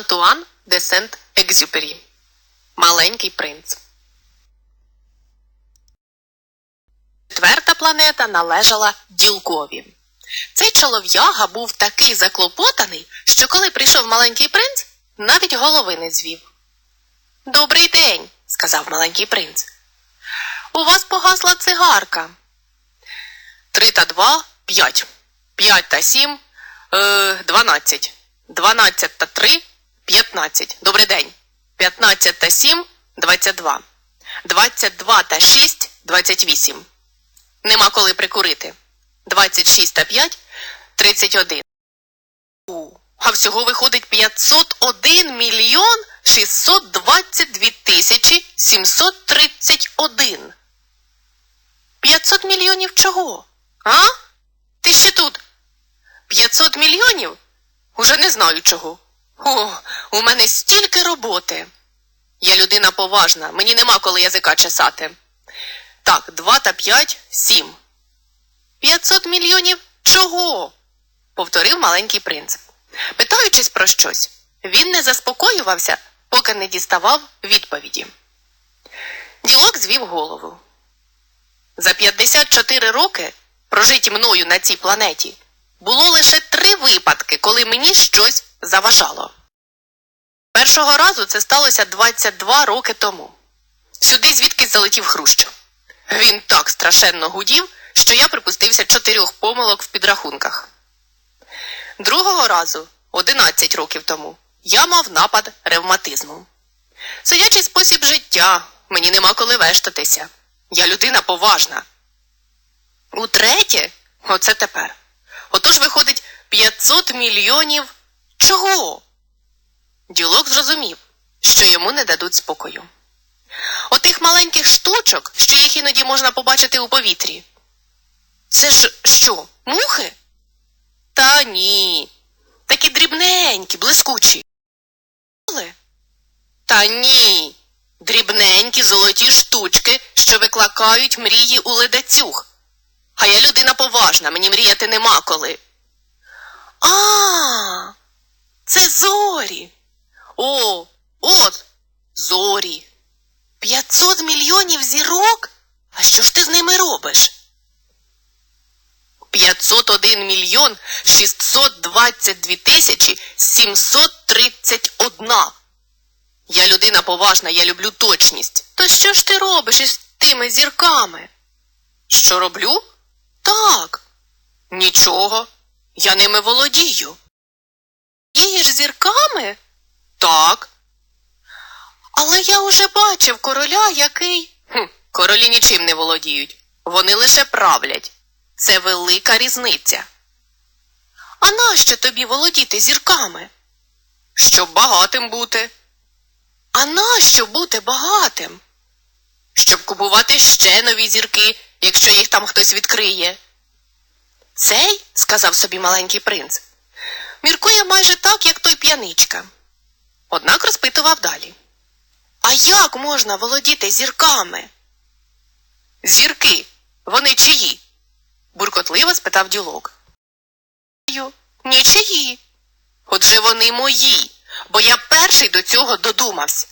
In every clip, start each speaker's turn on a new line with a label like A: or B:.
A: Антуан де Сент Екзюпері. Маленький принц. Четверта планета належала ділкові. Цей чолов'яга був такий заклопотаний, що коли прийшов маленький принц, навіть голови не звів. Добрий день, сказав маленький принц. У вас погасла цигарка. Три та два п'ять. П'ять та сім е, дванадцять. Дванадцять та три п'ятнадцять. Добрий день. П'ятнадцять та сім двадцять два. Двадцять два та шість двадцять вісім. Нема коли прикурити. Двадцять шість та п'ять тридцять один. У, А всього виходить 501 мільйон 622 тисячі 731. 500 мільйонів чого? А? Ти ще тут? 500 мільйонів? Уже не знаю чого. О, у мене стільки роботи. Я людина поважна, мені нема коли язика чесати. Так, 2 та 5 – 7. 500 мільйонів чого? повторив маленький принц. Питаючись про щось, він не заспокоювався, поки не діставав відповіді. Ділок звів голову. За 54 роки, прожиті мною на цій планеті, було лише три випадки, коли мені щось заважало. Першого разу це сталося 22 роки тому. Сюди звідкись залетів Хрущов. Він так страшенно гудів, що я припустився чотирьох помилок в підрахунках. Другого разу, 11 років тому, я мав напад ревматизму. Сидячий спосіб життя, мені нема коли вештатися. Я людина поважна. Утретє, оце тепер. Отож виходить 500 мільйонів чого? Ділок зрозумів, що йому не дадуть спокою. Отих маленьких штучок, що їх іноді можна побачити у повітрі. Це ж що, мухи? Та ні. Такі дрібненькі, блискучі. Та ні. Дрібненькі золоті штучки, що викликають мрії у ледацюг. А я людина поважна, мені мріяти нема коли. А, це зорі. О, от зорі. П'ятсот мільйонів зірок? А що ж ти з ними робиш? 501 мільйон 622 тисячі 731. Я людина поважна, я люблю точність. То що ж ти робиш із тими зірками? Що роблю? Так. Нічого. Я ними володію. Дієш зірками? Так. Але я уже бачив короля, який. Хм, Королі нічим не володіють. Вони лише правлять. Це велика різниця. А нащо тобі володіти зірками? Щоб багатим бути. А нащо бути багатим? Щоб купувати ще нові зірки, якщо їх там хтось відкриє. Цей, сказав собі маленький принц, міркує майже так, як той п'яничка. Однак розпитував далі. А як можна володіти зірками? Зірки, вони чиї? буркотливо спитав ділок. Нічиї. Отже вони мої, бо я перший до цього додумався.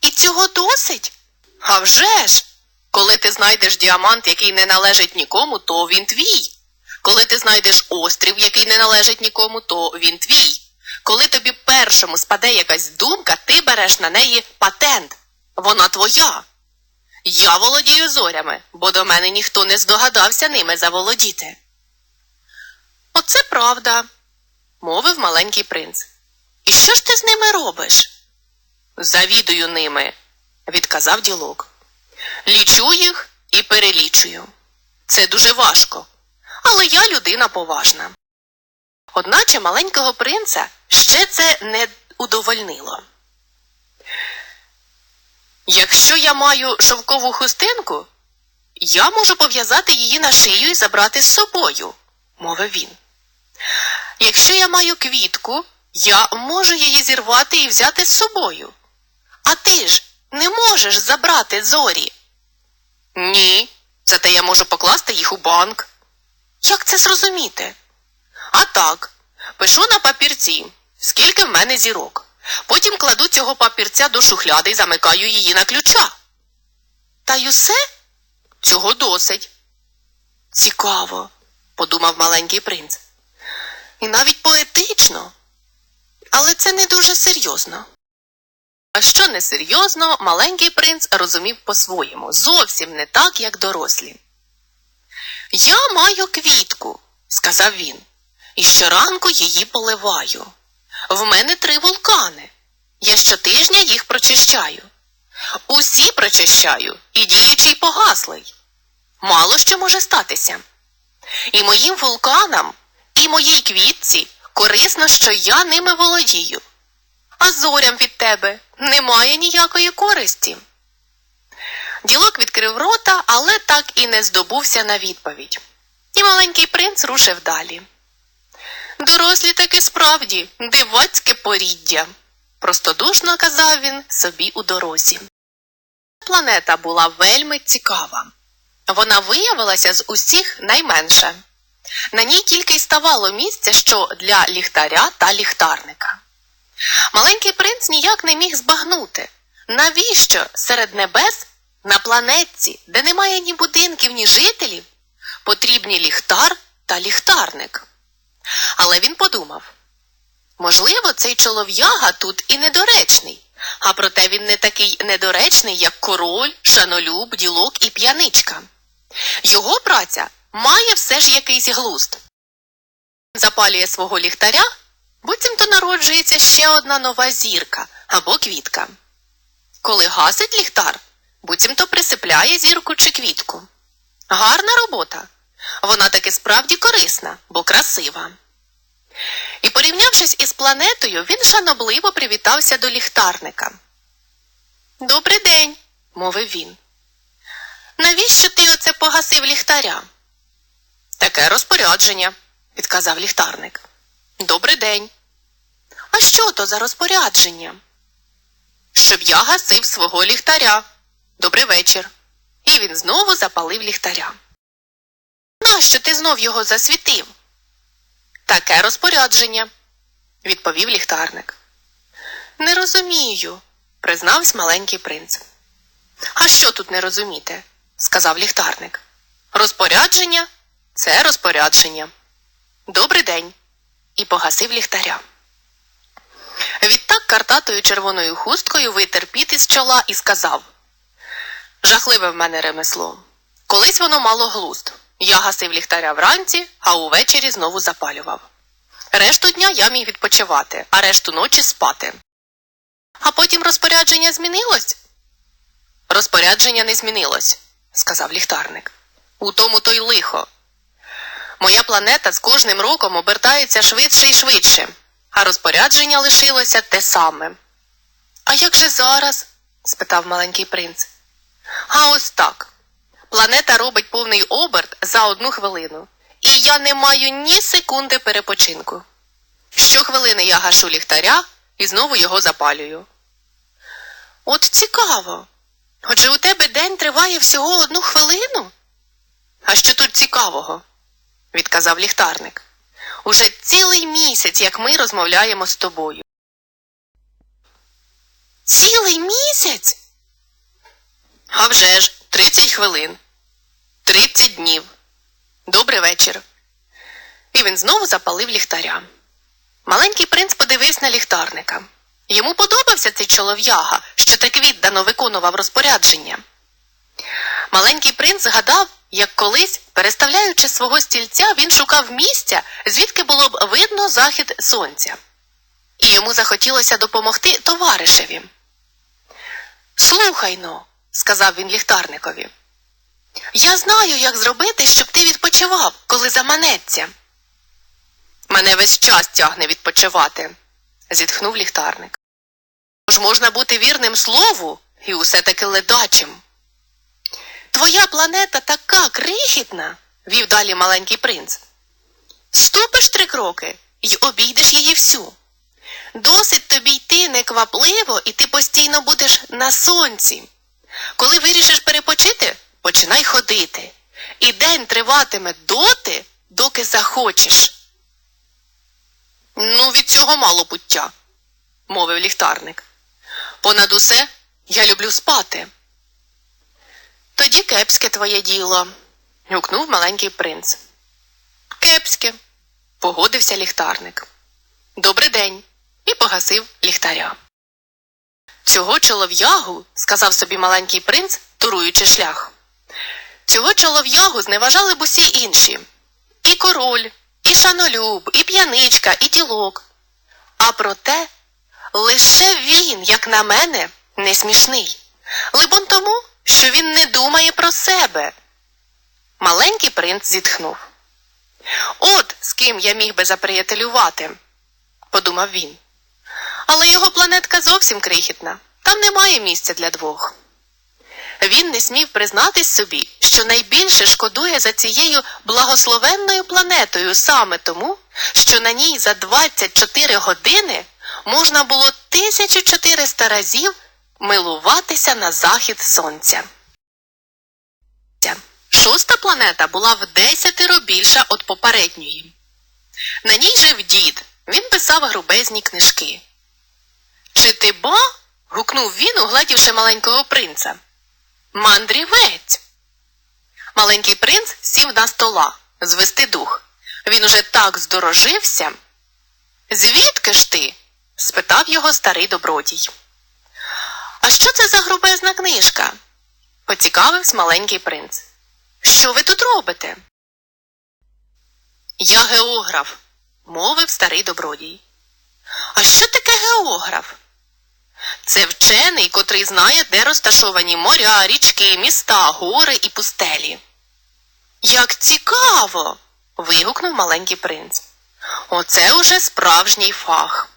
A: І цього досить? А вже ж! Коли ти знайдеш діамант, який не належить нікому, то він твій. Коли ти знайдеш острів, який не належить нікому, то він твій. Коли тобі першому спаде якась думка, ти береш на неї патент. Вона твоя. Я володію зорями, бо до мене ніхто не здогадався ними заволодіти. Оце правда, мовив маленький принц. І що ж ти з ними робиш? Завідую ними, відказав ділок. Лічу їх і перелічую. Це дуже важко, але я людина поважна. Одначе маленького принца ще це не удовольнило. Якщо я маю шовкову хустинку, я можу пов'язати її на шию і забрати з собою, мовив він. Якщо я маю квітку, я можу її зірвати і взяти з собою. А ти ж не можеш забрати зорі. Ні, зате я можу покласти їх у банк. Як це зрозуміти? А так, пишу на папірці скільки в мене зірок. Потім кладу цього папірця до шухляди і замикаю її на ключа. Та й усе? Цього досить. Цікаво, подумав маленький принц. І навіть поетично. Але це не дуже серйозно. А що несерйозно, маленький принц розумів по-своєму, зовсім не так, як дорослі. Я маю квітку, сказав він, і щоранку її поливаю. В мене три вулкани. Я щотижня їх прочищаю. Усі прочищаю, і діючий погаслий. Мало що може статися. І моїм вулканам, і моїй квітці корисно, що я ними володію. А зорям від тебе немає ніякої користі. Ділок відкрив рота, але так і не здобувся на відповідь. І маленький принц рушив далі. Дорослі таки справді дивацьке поріддя, простодушно казав він собі у дорозі. Планета була вельми цікава. Вона виявилася з усіх найменша. На ній тільки й ставало місця, що для ліхтаря та ліхтарника. Маленький принц ніяк не міг збагнути, навіщо серед небес на планетці, де немає ні будинків, ні жителів, потрібні ліхтар та ліхтарник. Але він подумав можливо, цей чолов'яга тут і недоречний, а проте він не такий недоречний, як король, шанолюб, ділок і п'яничка. Його праця має все ж якийсь глузд. Запалює свого ліхтаря, буцімто народжується ще одна нова зірка або квітка. Коли гасить ліхтар, буцімто присипляє зірку чи квітку. Гарна робота. Вона таки справді корисна, бо красива. І порівнявшись із планетою, він шанобливо привітався до ліхтарника. Добрий день, мовив він. Навіщо ти оце погасив ліхтаря? Таке розпорядження, відказав ліхтарник. Добрий день. А що то за розпорядження? Щоб я гасив свого ліхтаря. Добрий вечір. І він знову запалив ліхтаря. Нащо ти знов його засвітив? Таке розпорядження, відповів ліхтарник. Не розумію, признався маленький принц. А що тут не розуміти? сказав ліхтарник. Розпорядження це розпорядження. Добрий день. І погасив ліхтаря. Відтак картатою червоною хусткою витер піт із чола і сказав Жахливе в мене ремесло. Колись воно мало глузд. Я гасив ліхтаря вранці, а увечері знову запалював. Решту дня я міг відпочивати, а решту ночі спати. А потім розпорядження змінилось? Розпорядження не змінилось, сказав ліхтарник. У тому то й лихо. Моя планета з кожним роком обертається швидше і швидше, а розпорядження лишилося те саме. А як же зараз? спитав маленький принц. А ось так. Планета робить повний оберт за одну хвилину, і я не маю ні секунди перепочинку. Щохвилини я гашу ліхтаря і знову його запалюю. От цікаво. Отже у тебе день триває всього одну хвилину? А що тут цікавого? відказав ліхтарник. Уже цілий місяць, як ми розмовляємо з тобою. Цілий місяць? А вже ж, тридцять хвилин, тридцять днів. Добрий вечір. І він знову запалив ліхтаря. Маленький принц подивився на ліхтарника. Йому подобався цей чолов'яга, що так віддано виконував розпорядження. Маленький принц згадав, як колись, переставляючи свого стільця, він шукав місця, звідки було б видно захід сонця. І йому захотілося допомогти товаришеві. Слухай но, сказав він ліхтарникові. Я знаю, як зробити, щоб ти відпочивав, коли заманеться. Мене весь час тягне відпочивати, зітхнув ліхтарник. Тож можна бути вірним слову і усе таки ледачим. Твоя планета така крихітна, вів далі маленький принц. Ступиш три кроки і обійдеш її всю. Досить тобі йти неквапливо, і ти постійно будеш на сонці. Коли вирішиш перепочити, починай ходити. І день триватиме доти, доки захочеш. Ну, від цього мало пуття, мовив ліхтарник. Понад усе я люблю спати. Тоді кепське твоє діло, гукнув маленький принц. Кепське, погодився ліхтарник. Добрий день. І погасив ліхтаря. Цього чолов'ягу, сказав собі маленький принц, туруючи шлях. Цього чолов'ягу зневажали б усі інші. І король, і шанолюб, і п'яничка, і ділок. А проте лише він, як на мене, не смішний. Либон тому, що він не думає про себе. Маленький принц зітхнув. От з ким я міг би заприятелювати, подумав він. Але його планетка зовсім крихітна, там немає місця для двох. Він не смів признатись собі, що найбільше шкодує за цією благословенною планетою саме тому, що на ній за 24 години можна було 1400 разів милуватися на захід сонця. Шоста планета була в десятеро більша від попередньої. На ній жив дід, він писав грубезні книжки. Чи ти ба? гукнув він, угледівши маленького принца. Мандрівець. Маленький принц сів на стола, звести дух. Він уже так здорожився. Звідки ж ти? спитав його старий добродій. А що це за грубезна книжка? поцікавився маленький принц. Що ви тут робите? Я географ, мовив старий добродій. А що таке географ? Це вчений, котрий знає, де розташовані моря, річки, міста, гори і пустелі. Як цікаво. вигукнув маленький принц. Оце уже справжній фах.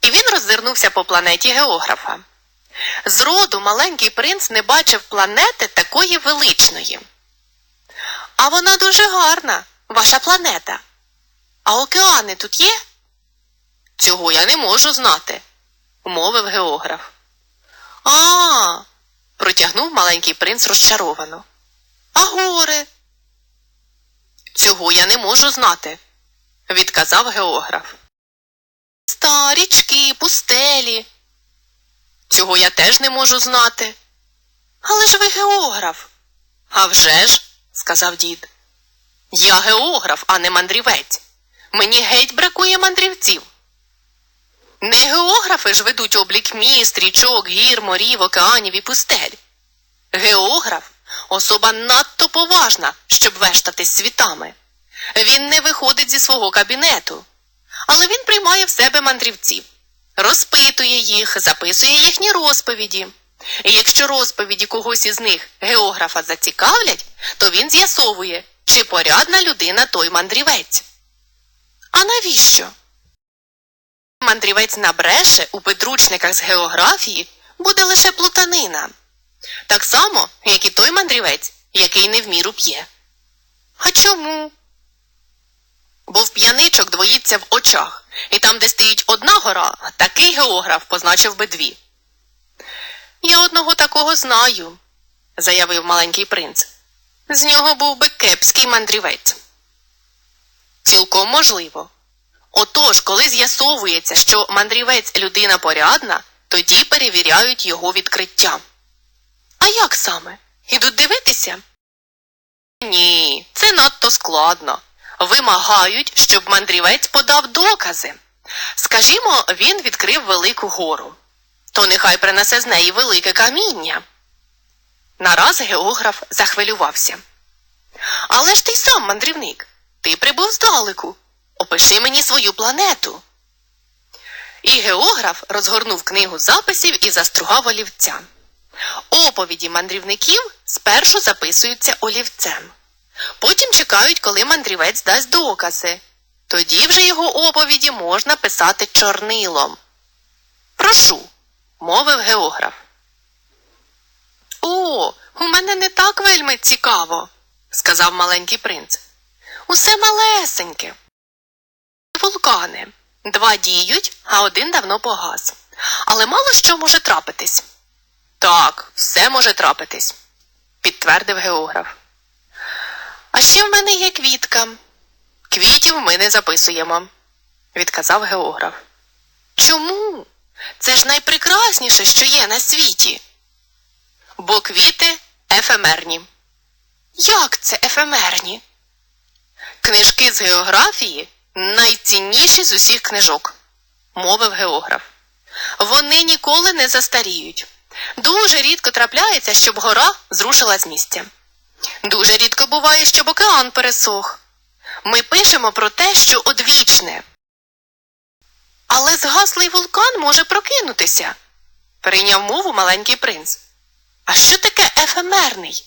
A: І він роззирнувся по планеті географа. Зроду маленький принц не бачив планети такої величної. А вона дуже гарна, ваша планета. А океани тут є? Цього я не можу знати, мовив географ. А, протягнув маленький принц розчаровано. А гори? Цього я не можу знати, відказав географ. Ста, річки, пустелі. Цього я теж не можу знати. Але ж ви географ. «А вже ж», – сказав дід. Я географ, а не мандрівець. Мені геть бракує мандрівців. Не географи ж ведуть облік міст, річок, гір, морів, океанів і пустель. Географ особа надто поважна, щоб вештатись світами. Він не виходить зі свого кабінету, але він приймає в себе мандрівців, розпитує їх, записує їхні розповіді. І якщо розповіді когось із них географа зацікавлять, то він з'ясовує, чи порядна людина той мандрівець. А навіщо? Мандрівець набреше у підручниках з географії буде лише плутанина. Так само, як і той мандрівець, який не в міру п'є. А чому? Бо в п'яничок двоїться в очах, і там, де стоїть одна гора, такий географ позначив би дві. Я одного такого знаю, заявив маленький принц. З нього був би кепський мандрівець. Цілком можливо. Отож, коли з'ясовується, що мандрівець людина порядна, тоді перевіряють його відкриття. А як саме? Ідуть дивитися? Ні, це надто складно. Вимагають, щоб мандрівець подав докази. Скажімо, він відкрив велику гору. То нехай принесе з неї велике каміння. Нараз географ захвилювався. Але ж ти сам мандрівник. Ти прибув здалеку. Опиши мені свою планету. І географ розгорнув книгу записів і застругав олівця. Оповіді мандрівників спершу записуються олівцем. Потім чекають, коли мандрівець дасть докази. Тоді вже його оповіді можна писати чорнилом. Прошу, мовив географ. О, у мене не так вельми цікаво, сказав маленький принц. Усе малесеньке. Вулкани. Два діють, а один давно погас. Але мало що може трапитись. Так, все може трапитись, підтвердив географ. А ще в мене є квітка. Квітів ми не записуємо. відказав географ. Чому? Це ж найпрекрасніше, що є на світі. Бо квіти ефемерні. Як це ефемерні? Книжки з географії найцінніші з усіх книжок, мовив географ. Вони ніколи не застаріють. Дуже рідко трапляється, щоб гора зрушила з місця. Дуже рідко буває, щоб океан пересох. Ми пишемо про те, що одвічне. Але згаслий вулкан може прокинутися, прийняв мову маленький принц. А що таке ефемерний?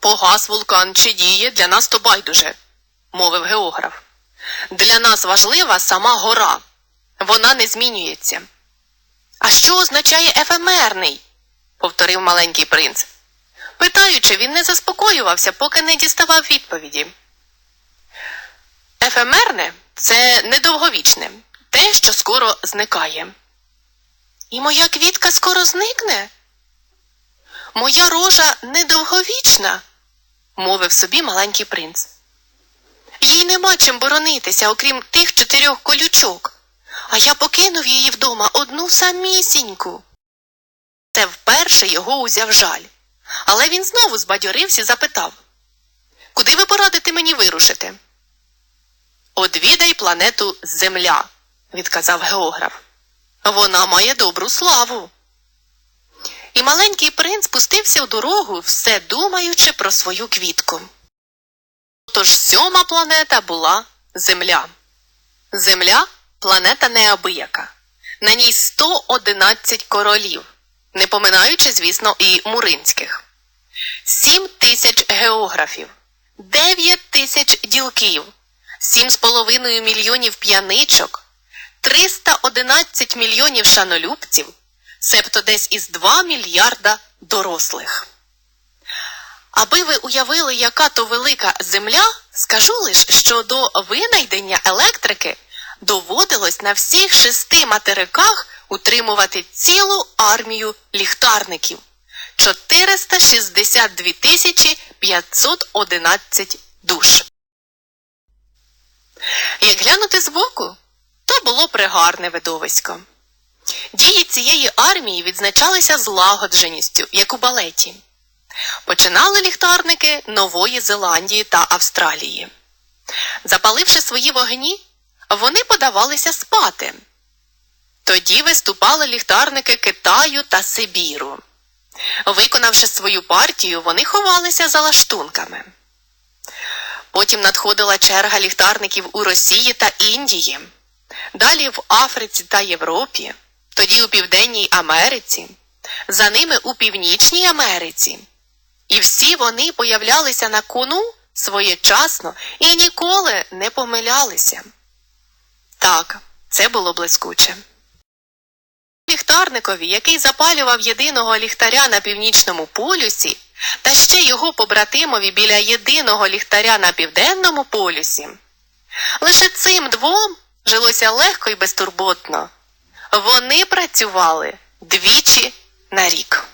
A: Погас вулкан чи діє для нас то байдуже, мовив географ. Для нас важлива сама гора. Вона не змінюється. А що означає ефемерний? повторив маленький принц. Питаючи, він не заспокоювався, поки не діставав відповіді. Ефемерне це недовговічне, те, що скоро зникає. І моя квітка скоро зникне? Моя рожа недовговічна, мовив собі маленький принц. Їй нема чим боронитися, окрім тих чотирьох колючок, а я покинув її вдома одну самісіньку. Це вперше його узяв жаль. Але він знову збадьорився і запитав Куди ви порадите мені вирушити? Одвідай планету Земля, відказав географ. Вона має добру славу. І маленький принц пустився у дорогу, все думаючи про свою квітку. Тож сьома планета була Земля. Земля планета неабияка. На ній 111 королів, не поминаючи, звісно, і муринських, 7 тисяч географів, 9 тисяч ділків, 7,5 мільйонів п'яничок, 311 мільйонів шанолюбців, себто десь із 2 мільярда дорослих. Аби ви уявили, яка то велика земля, скажу лиш, що до винайдення електрики доводилось на всіх шести материках утримувати цілу армію ліхтарників 462 тисячі 511 душ. Як глянути збоку, то було пригарне видовисько. Дії цієї армії відзначалися злагодженістю, як у балеті. Починали ліхтарники Нової Зеландії та Австралії. Запаливши свої вогні, вони подавалися спати. Тоді виступали ліхтарники Китаю та Сибіру. Виконавши свою партію, вони ховалися за лаштунками. Потім надходила черга ліхтарників у Росії та Індії, далі в Африці та Європі, тоді у Південній Америці, за ними у Північній Америці. І всі вони появлялися на кону своєчасно і ніколи не помилялися. Так, це було блискуче. Ліхтарникові, який запалював єдиного ліхтаря на північному полюсі, та ще його побратимові біля єдиного ліхтаря на південному полюсі. Лише цим двом жилося легко і безтурботно. Вони працювали двічі на рік.